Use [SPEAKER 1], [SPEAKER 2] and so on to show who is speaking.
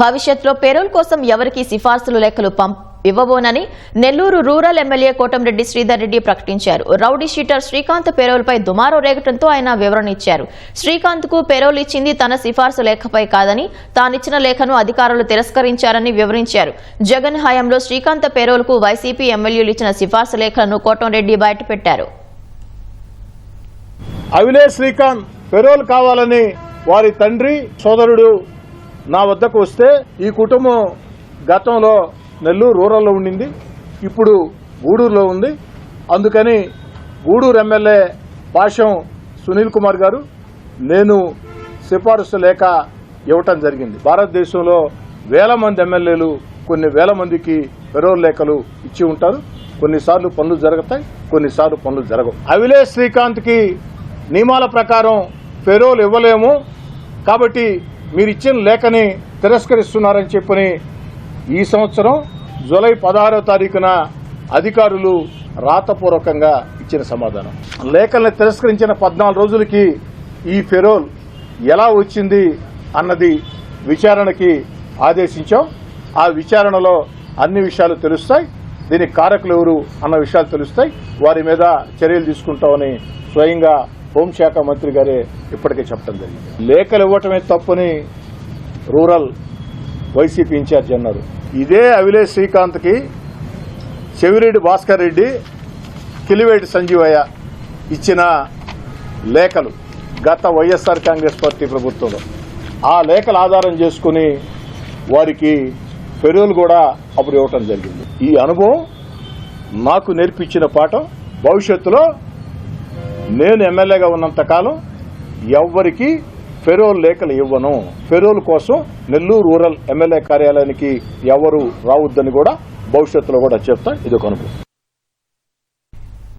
[SPEAKER 1] భవిష్యత్తులో పెరోల్ కోసం ఎవరికి సిఫార్సులు లెక్కలు పంప్ ఇవ్వబోనని నెల్లూరు రూరల్ ఎమ్మెల్యే కోటంరెడ్డి శ్రీధర్ రెడ్డి ప్రకటించారు. రౌడీ షీటర్ శ్రీకాంత్ పెరోల్పై దుమారో రేగటంతో ఆయన వివరణ ఇచ్చారు. శ్రీకాంత్కు పెరోల్ ఇచ్చింది తన సిఫార్సు లేఖపై కాదని తానిచ్చిన లేఖను అధికారులు తిరస్కరించారని వివరించారు. జగన్ హయాంలో శ్రీకాంత్ పెరోల్కు వైసీపీ ఎమ్మెల్యేలు ఇచ్చిన సిఫార్సు లేఖలను కోటంరెడ్డి బయటపెట్టారు.
[SPEAKER 2] అవిలే శ్రీకాంత్ పెరోల్ కావాలని వారి తండ్రి సోదరుడు నా వద్దకు వస్తే ఈ కుటుంబం గతంలో నెల్లూరు రూరల్లో ఉండింది ఇప్పుడు గూడూరులో ఉంది. అందుకని గూడూరు ఎమ్మెల్యే పాషం సునీల్ కుమార్ గారు నేను సిఫారసు లేఖ ఇవ్వటం జరిగింది. భారతదేశంలో వేల మంది ఎమ్మెల్యేలు కొన్ని వేల మందికి పెరోల్ లేఖలు ఇచ్చి ఉంటారు. కొన్నిసార్లు పనులు జరుగుతాయి కొన్నిసార్లు పనులు జరగవు. అవిలే శ్రీకాంత్కి నియమాల ప్రకారం పెరోల్ ఇవ్వలేము. కాబట్టి మీరు ఇచ్చిన లేఖని తిరస్కరిస్తున్నారని చెప్పని ఈ సంవత్సరం జూలై పదహారో తారీఖున అధికారులు రాతపూర్వకంగా ఇచ్చిన సమాధానం. లేఖల్ని తిరస్కరించిన పద్నాలుగు రోజులకి ఈ ఫెరోల్ ఎలా వచ్చింది అన్నది విచారణకి ఆదేశించాం. ఆ విచారణలో అన్ని విషయాలు తెలుస్తాయి. దీనికి కారకులు ఎవరు అన్న విషయాలు తెలుస్తాయి. వారి మీద చర్యలు తీసుకుంటామని స్వయంగా హోంశాఖ మంత్రి గారే ఇప్పటికే చెప్పడం జరిగింది. లేఖలు ఇవ్వటమే తప్పని రూరల్ వైసీపీ ఇన్ఛార్జ్ అన్నారు. ఇదే అవిలే శ్రీకాంత్కి చెవిరెడ్డి భాస్కర్ రెడ్డి కిలివేటి సంజీవయ్య ఇచ్చిన లేఖలు గత వైఎస్ఆర్ కాంగ్రెస్ పార్టీ ప్రభుత్వంలో. ఆ లేఖలు ఆధారం చేసుకుని వారికి ఫెరోల్ కూడా అప్పుడు ఇవ్వటం జరిగింది. ఈ అనుభవం నాకు నేర్పించిన పాఠం భవిష్యత్తులో నేను ఎమ్మెల్యేగా ఉన్నంత కాలం ఎవ్వరికి ఫెరోల్ లేఖలు ఇవ్వను. ఫెరోల్ కోసం నెల్లూరు రూరల్ ఎమ్మెల్యే కార్యాలయానికి ఎవరు రావద్దని కూడా భవిష్యత్తులో కూడా చెప్తా ఇది ఒక అనుభవం.